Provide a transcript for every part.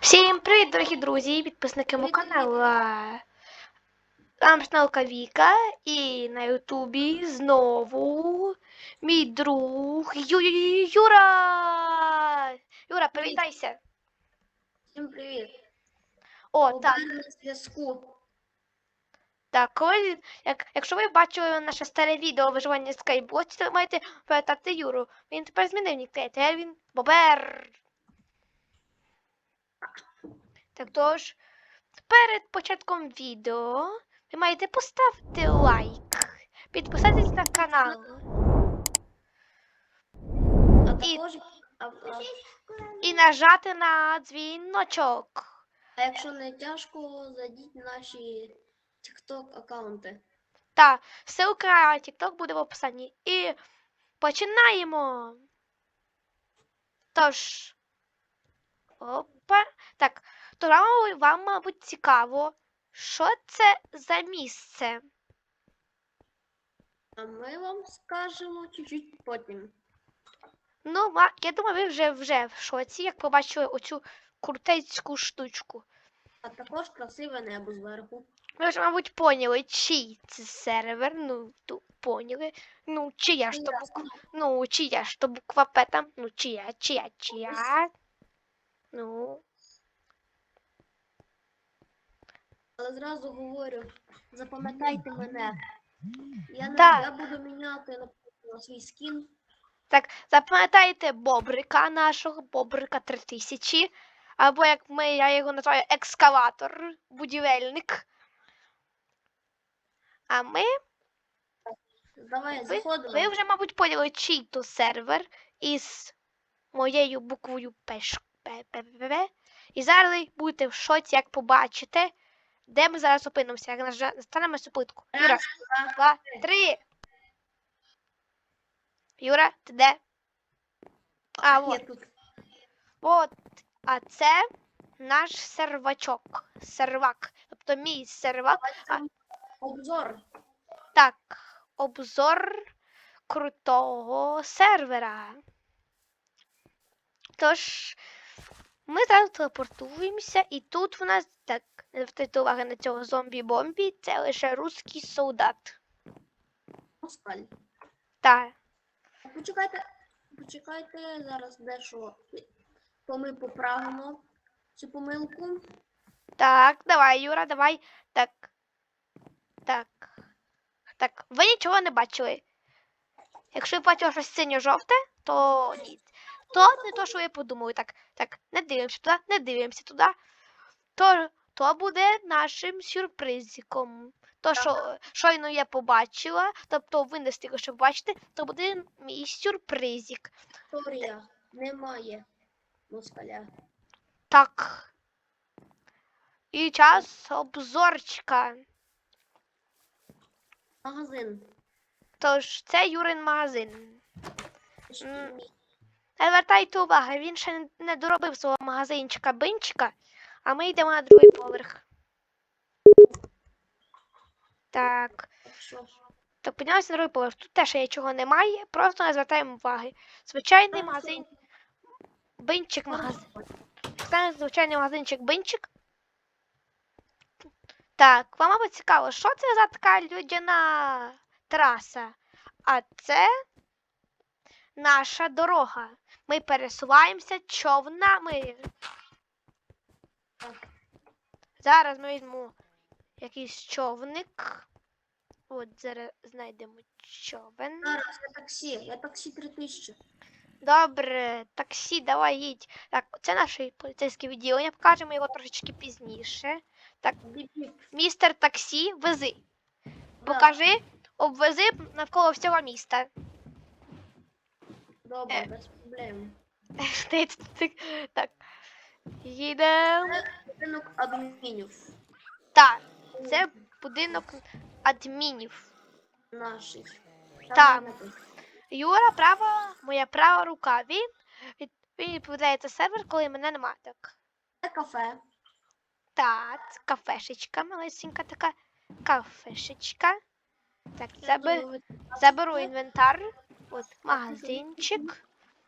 Всім привіт, дорогі друзі, і підписники мого каналу. Амшналка Віка і на Ютубі знову мій друг Ю- Ю- Юра. Юра, привітайся. Всім привіт. О, так, на зв'язку. Так. Коли, як, якщо ви бачили наше старе відео виживання в скайблоці, то ви маєте пам'ятати Юру. Він тепер змінив нікнейм, тепер він Бобер. Так тож, перед початком відео ви маєте поставити лайк, підписатись на канал А І- і нажати на дзвіночок. а якщо не тяжко, зайдіть наші TikTok аккаунти. Та ссылка на TikTok буде в описанні. І починаємо. Тож. Опа. Так, то вам, вам, мабуть, цікаво, що це за місце. А ми вам скажемо чуть-чуть потім. Ну, я думаю, ви вже вже в шоці, як побачили оцю крутецьку штучку. А також красиве небо зверху. Ви вже, мабуть, поняли, чий це сервер. Ну, ту, поняли. Ну, чия ж то буква. Ну, чия ж то буква П там. Ну, чия, чия, чия. Ну, Але зразу говорю, запам'ятайте мене. Я, не, Так. я буду міняти наприклад, свій скін. так, запам'ятайте Бобрика нашого, Бобрика 3000. Або як ми, я його називаю екскаватор, будівельник. А ми Давай, Ви, заходимо. ви вже, мабуть, поняли, чий то сервер із моєю буквою П-. І зараз ви будете в шоці, як побачите, де ми зараз опинимося, як настанемо цю плитку. Юра, Раз, два, три. Юра, ти де? А, от, от. А це наш сервачок. Сервак. Тобто мій сервак. Це обзор. Так, обзор крутого сервера. Тож, ми зараз телепортуємося, і тут в нас так, не звертайте уваги на цього зомбі-бомбі, це лише русський солдат. Москаль. Так, Почекайте, почекайте, зараз дещо. То ми поправимо цю помилку. так, давай, Юра, давай. Так. Так. Так, ви нічого не бачили. Якщо ви бачили щось синьо-жовте, то ні. То не то, що ви подумали. Так, так, не дивимося туди, не дивимося туди. То, то буде нашим сюрпризиком. То, що щойно я побачила, тобто ви не встигли ще побачити, то буде мій сюрпризик. Історія. Немає москаля. Так. І час обзорчика. Магазин. Тож, це Юрин магазин. Не звертайте уваги, він ще не- доробив свого магазинчика бинчика, а ми йдемо на другий поверх. Так, Так піднялися на другий поверх. Тут теж нічого немає, просто не звертаємо уваги. Звичайний магазин. Бинчик магазин. Це звичайний магазинчик бинчик. Так, вам мабуть цікаво, що це за така людяна траса? А це наша дорога. Ми пересуваємося човнами. Зараз ми візьмемо якийсь човник. От зараз знайдемо човен. Зараз я таксі. Я таксі 3000. Добре, таксі, давай їдь. Так, це наше поліцейське відділення. Покажемо його трошечки пізніше. Так, містер таксі, вези. Покажи, обвези навколо всього міста. Добре, Е. без проблем. Так. Їдемо. Будинок адмінів. Так, це будинок адмінів. Наших. Так. Юра, права, моя права рука. Він, від- він відповідає за сервер, коли мене немає. Так. Це кафе. Так, кафешечка, малесенька така кафешечка. Так, думаю, заберу інвентар. От магазинчик.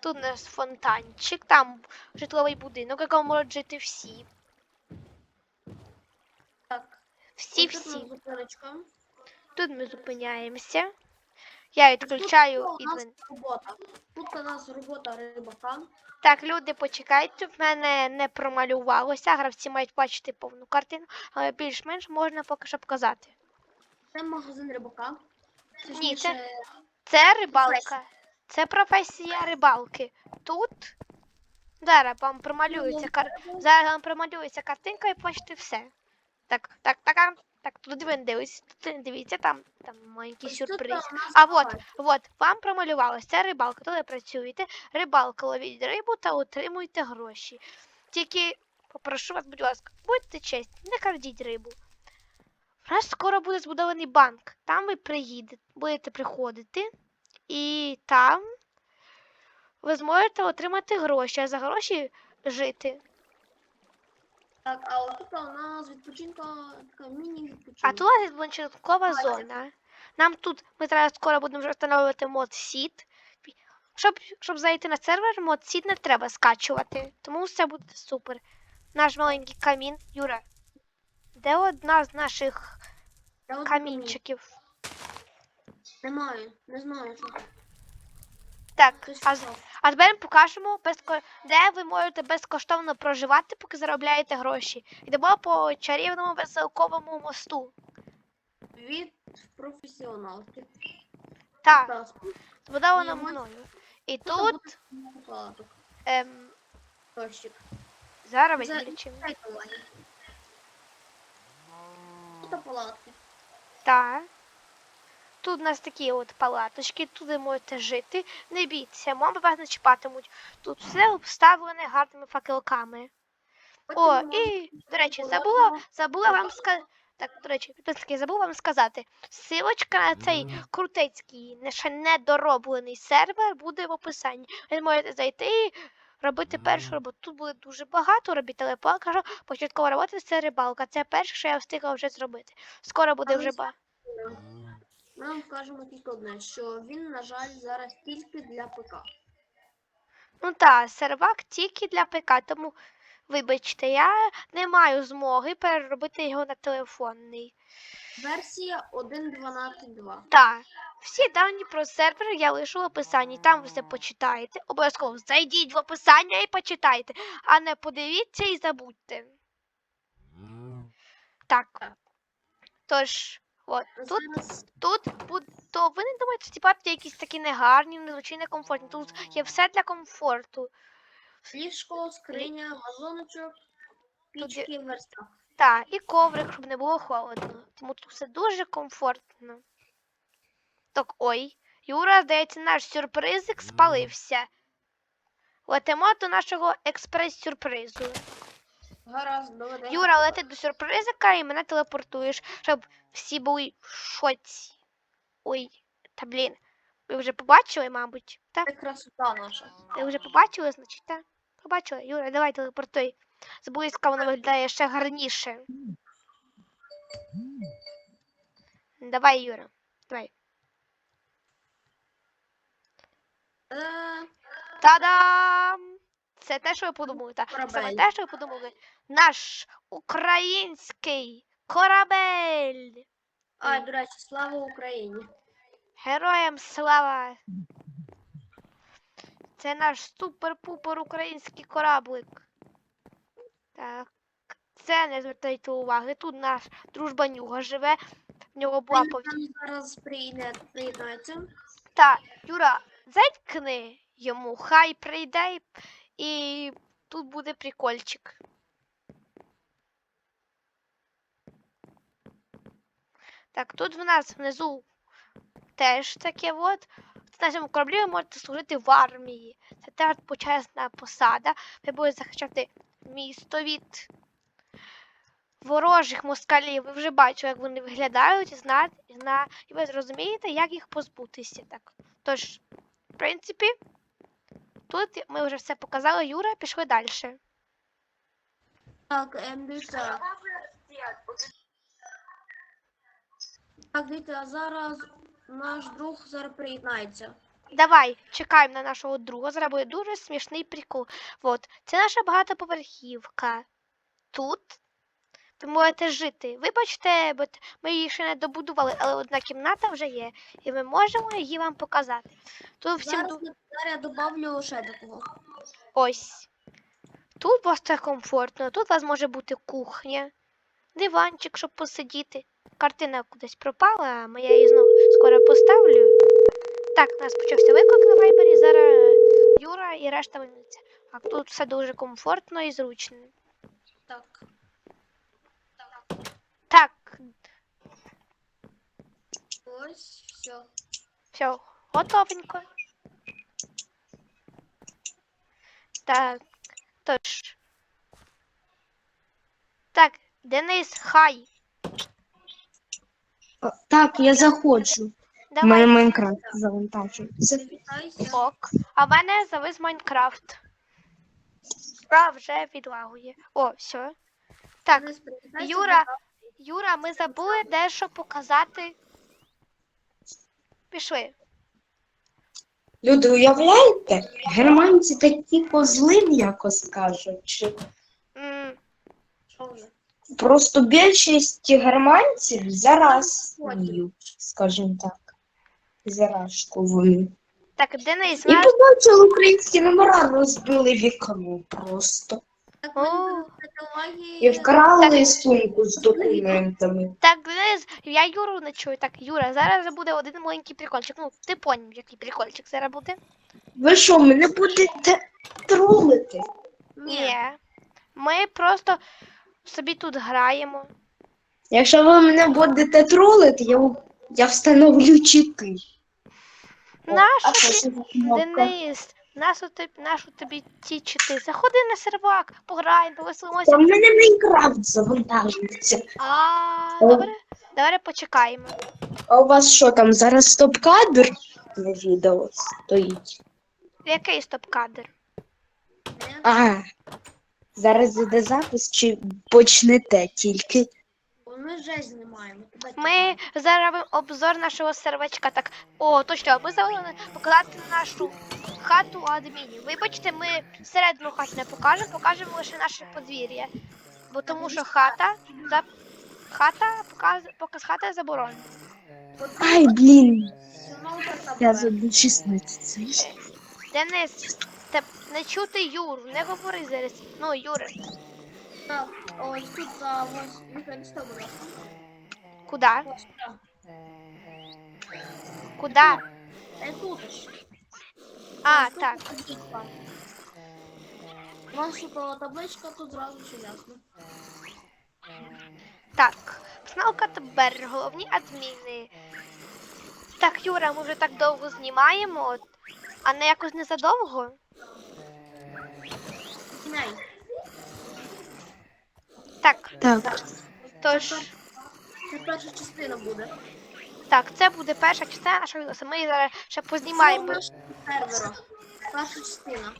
Тут у нас фонтанчик, там житловий будинок, в якому можуть жити всі. Так. Всі ось тут у нас всі. Тут ми зупиняємося. Я відключаю робота. Тут у нас робота рибака. Так, люди, почекайте, в мене не промалювалося. Гравці мають бачити повну картину, але більш-менш можна поки що показати. Це магазин рибака. Ні, це- Точніше, Це рибалка. Професія. Це професія рибалки. Тут зараз вам промалюється кар... Зараз вам промалюється картинка і бачите все. Так, так, так, так, тут ви не дивіться, тут не дивіться, там, там маленький ось сюрприз. нас А от, от, вам промалювалося, це рибалка, ви працюєте, рибалка, ловіть рибу та отримуйте гроші. Тільки попрошу вас, будь ласка, будьте чесні, не крадіть рибу. У нас скоро буде збудований банк. Там ви приїдете, будете приходити, і там ви зможете отримати гроші, а за гроші жити. Так, а ось тут у нас відпочинка, така міні-відпочинка. А тут у нас відпочинкова зона. Нам тут ми зараз скоро будемо вже встановлювати мод сіт. Щоб, щоб зайти на сервер, мод сіт не треба скачувати. Тому все буде супер. Наш маленький камін. Юра, де одна з наших камінчиків? Немає, не знаю, що. Так, а, а тепер ми покажемо, безко... де ви можете безкоштовно проживати, поки заробляєте гроші. Йдемо по чарівному веселковому мосту. Від професіоналки. Так, збудовано мною. І тут ем, зараз За- виключимо. Тут палатки. Так. Тут у нас такі от палаточки, тут ви можете жити. Не бійтеся, моби вас не чіпатимуть. Тут все обставлене гарними факелками. О, і, до речі, забула, забула вам сказати. Так, до речі, підписники, забула вам сказати. Силочка на цей крутецький, не- ще недороблений сервер буде в описанні. Ви можете зайти і робити першу роботу. Тут буде дуже багато робіт, але поки що початкова робота це рибалка. Це перше, що я встигла вже зробити. Скоро буде вже це- ба. Ми вам скажемо тільки одне, що він, на жаль, зараз тільки для ПК. Ну так, сервак тільки для ПК, тому вибачте, я не маю змоги переробити його на телефонний. Версія 1.12.2. Так, всі дані про сервер я лишу в описанні, там ви все почитаєте. Обов'язково зайдіть в описання і почитайте, а не подивіться і забудьте. Так. Так. Тож, от тут, Зараз тут то ви не думаєте, що ті папки якісь такі негарні, незвичайно некомфортні. Тут є все для комфорту. ліжко, скриня, вазоночок, є- пічки, верстак. Так, і коврик, щоб не було холодно. Тому тут все дуже комфортно. Так, ой, Юра, здається, наш сюрпризик спалився. Летимо до нашого експрес-сюрпризу. Гаразд, доведе. Юра, лети до сюрпризика і мене телепортуєш, щоб всі були в шоці. Ой, та блін. Ви вже побачили, мабуть, так? Це красота наша. Ви вже побачили, значить, так? Побачили. Юра, давай телепортуй. Зблизька воно виглядає ще гарніше. Давай, Юра. Давай. Е, Та-дам! Це те, що ви подумали. Саме те, що ви подумали. Наш український корабель. А, до речі, слава Україні. Героям слава! Це наш супер-пупер український кораблик. Так. Це не звертайте уваги. Тут наш дружбанюга живе. В нього була зараз приєднається. Так, Юра, зайкни йому, хай прийде і- і тут буде прикольчик. Так, тут в нас внизу теж таке от. На цьому кораблі ви можете служити в армії. Це теж почесна посада. Ви будете захищати місто від ворожих москалів. Ви вже бачили, як вони виглядають, зна... зна... і ви зрозумієте, як їх позбутися. Так. Тож, в принципі, тут ми вже все показали. Юра, пішли далі. Так, ем, дивіться. Так, дивіться, а зараз наш друг зараз приєднається. Давай, чекаємо на нашого друга. Зараз буде дуже смішний прикол. От, це наша багатоповерхівка. Тут ви можете жити. Вибачте, бо ми її ще не добудували, але одна кімната вже є, і ми можемо її вам показати. Тут всім Зараз, ду- я- добавлю ще такого. ось. Тут у вас так комфортно, тут у вас може бути кухня, диванчик, щоб посидіти. Картина кудись пропала, а я її знову скоро поставлю. Так, у нас почався виклик на вайбері, зараз Юра і решта вийдуться. А тут все дуже комфортно і зручно. Так, Ось, все. все, готовенько. Так, тож. Так, Денис, хай. Так, я заходжу. У Давай. мене Майнкрафт завантажується. Ок. А в мене завис Майнкрафт. А, вже відлагує. О, все. Так, Юра. Юра, ми забули дещо показати. Пішли. Люди, уявляєте? Германці такі козли, м'яко скажучи. М, Просто більшість германців зараз скажімо так. Зарашковою. Так, Денис, І наш... побачили українські номера, розбили вікно просто. Так, не. І вкрали сумку з документами. Так, Денис, я Юру не чую. Так, Юра, зараз буде один маленький прикольчик. Ну, ти поняв, який прикольчик зараз буде? Ви що, мене будете тролити? Ні. Ми просто собі тут граємо. Якщо ви мене будете тролити, я, я встановлю чити. О, Нащо а ти, що це за кнопка? Денис, нашу тобі, нашу тобі ті чити? Заходи на сервак, пограємо, повеселимося. Та в мене Майнкрафт завантажується. А, О. добре, добре, почекаємо. А у вас що там зараз стоп-кадр на відео стоїть? Який стоп-кадр? А, зараз іде запис чи почнете тільки? Ми вже знімаємо. Ми зараз робимо обзор нашого сервачка. Так, о, точно, ми забули показати нашу хату адмінів. Вибачте, ми середину хату не покажемо, покажемо лише наше подвір'я. Бо тому що хата за хата показ, показ хати заборонена. Ай, блін, я забув 16. Денис, не чути Юру, не говори зараз. Ну, Юра, Ось Михайло що буде? куди? Ось сюди. Куди? Е, тут. А, тут так. Ваша коло табличка, тут зразу все ясно. Так, Псналка тепер головні адміни. Так, Юра, ми вже так довго знімаємо, а не якось не задовго. Кіней. Так, Так, тож, Це перша частина буде. так, це буде перша частина нашого відео. Ми зараз ще познімаємо. сервера. Перша частина.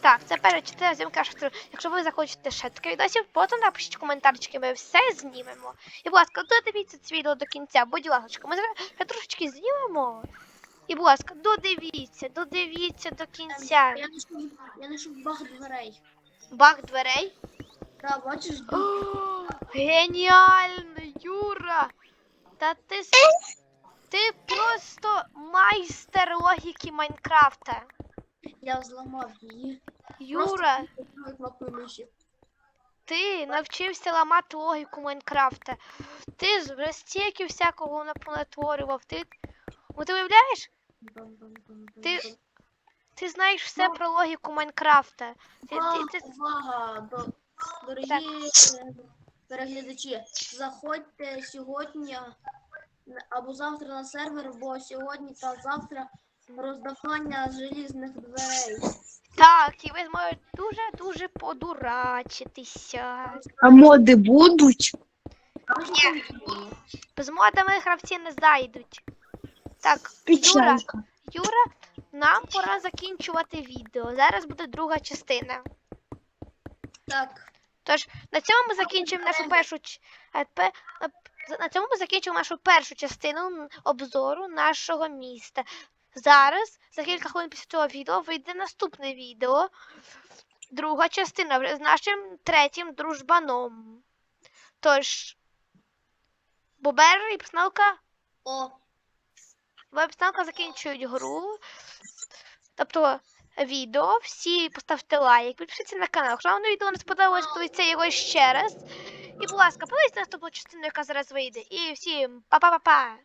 Так, це перша частина зйомки нашого відео. Якщо ви захочете ще таке відосів, потім напишіть коментарчики, ми все знімемо. І, будь ласка, додивіться це відео до кінця, будь ласка, ми зараз ще трошечки знімемо. І, будь ласка, додивіться, додивіться до кінця. Я знайшов, я знайшов баг дверей. Баг дверей. Так, бачиш, О, Геніально, Юра! Та ти, с- ти просто майстер логіки Майнкрафта. я зламав її. Юра, Просто ти навчився ламати логіку Майнкрафта. Ти з стільки всякого напонатворював. Ти, От ти уявляєш? Ти- Ти знаєш все про логіку Майнкрафта. Ти, ти, Увага, ти, увага, до, дорогі Так. переглядачі, заходьте сьогодні або завтра на сервер, бо сьогодні та завтра роздавання желізних дверей. так, і ви зможете дуже-дуже подурачитися. а моди будуть? Було? Без модами гравці не зайдуть. Так, Юра, Юра, нам пора закінчувати відео. Зараз буде друга частина. Так, Тож на цьому ми закінчуємо нашу першу е, на цьому ми закінчимо нашу першу частину обзору нашого міста. Зараз, за кілька хвилин після цього відео, вийде наступне відео. Друга частина з нашим третім дружбаном. Тож, Бобер і Псналка О, Веб-станка закінчують гру. Тобто відео. Всі поставте лайк, підпишіться на канал. Якщо вам відео не сподобалось, подивіться його ще раз. І, будь ласка, подивіться наступну частину, яка зараз вийде. І всім па-па-па-па!